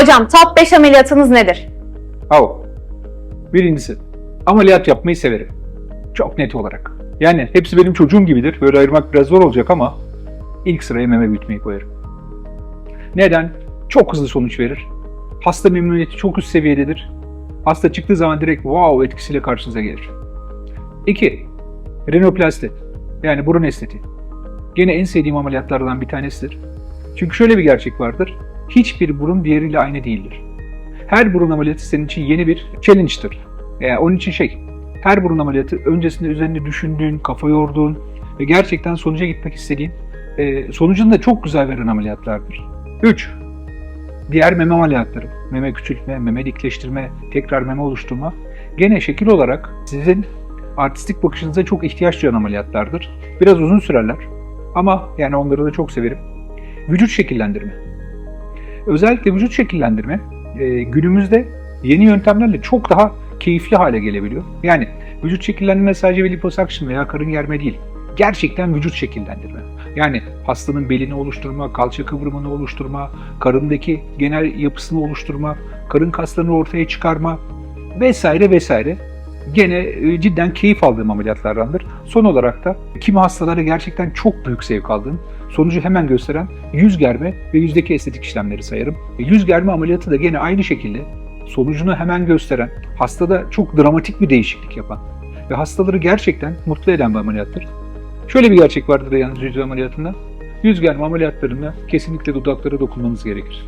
Hocam top 5 ameliyatınız nedir? Au. Birincisi, ameliyat yapmayı severim. Çok net olarak. Yani hepsi benim çocuğum gibidir. Böyle ayırmak biraz zor olacak ama ilk sıraya meme büyütmeyi koyarım. Neden? Çok hızlı sonuç verir. Hasta memnuniyeti çok üst seviyededir. Hasta çıktığı zaman direkt wow etkisiyle karşınıza gelir. 2. Renoplasti. Yani burun estetiği. Gene en sevdiğim ameliyatlardan bir tanesidir. Çünkü şöyle bir gerçek vardır. Hiçbir burun diğeriyle aynı değildir. Her burun ameliyatı senin için yeni bir challenge'tır. Yani onun için şey, her burun ameliyatı öncesinde üzerinde düşündüğün, kafa yorduğun ve gerçekten sonuca gitmek istediğin, e, sonucunu da çok güzel veren ameliyatlardır. 3. Diğer meme ameliyatları, meme küçültme, meme dikleştirme, tekrar meme oluşturma, gene şekil olarak sizin artistik bakışınıza çok ihtiyaç duyan ameliyatlardır. Biraz uzun sürerler ama yani onları da çok severim. Vücut şekillendirme. Özellikle vücut şekillendirme e, günümüzde yeni yöntemlerle çok daha keyifli hale gelebiliyor. Yani vücut şekillendirme sadece bir liposuction veya karın germe değil. Gerçekten vücut şekillendirme. Yani hastanın belini oluşturma, kalça kıvrımını oluşturma, karındaki genel yapısını oluşturma, karın kaslarını ortaya çıkarma vesaire vesaire. Gene e, cidden keyif aldığım ameliyatlardandır. Son olarak da kimi hastalara gerçekten çok büyük zevk aldığım, sonucu hemen gösteren yüz germe ve yüzdeki estetik işlemleri sayarım. E, Yüz germe ameliyatı da gene aynı şekilde sonucunu hemen gösteren, hastada çok dramatik bir değişiklik yapan ve hastaları gerçekten mutlu eden bir ameliyattır. Şöyle bir gerçek vardır yalnız yüz ameliyatında. Yüz germe ameliyatlarında kesinlikle dudaklara dokunmanız gerekir.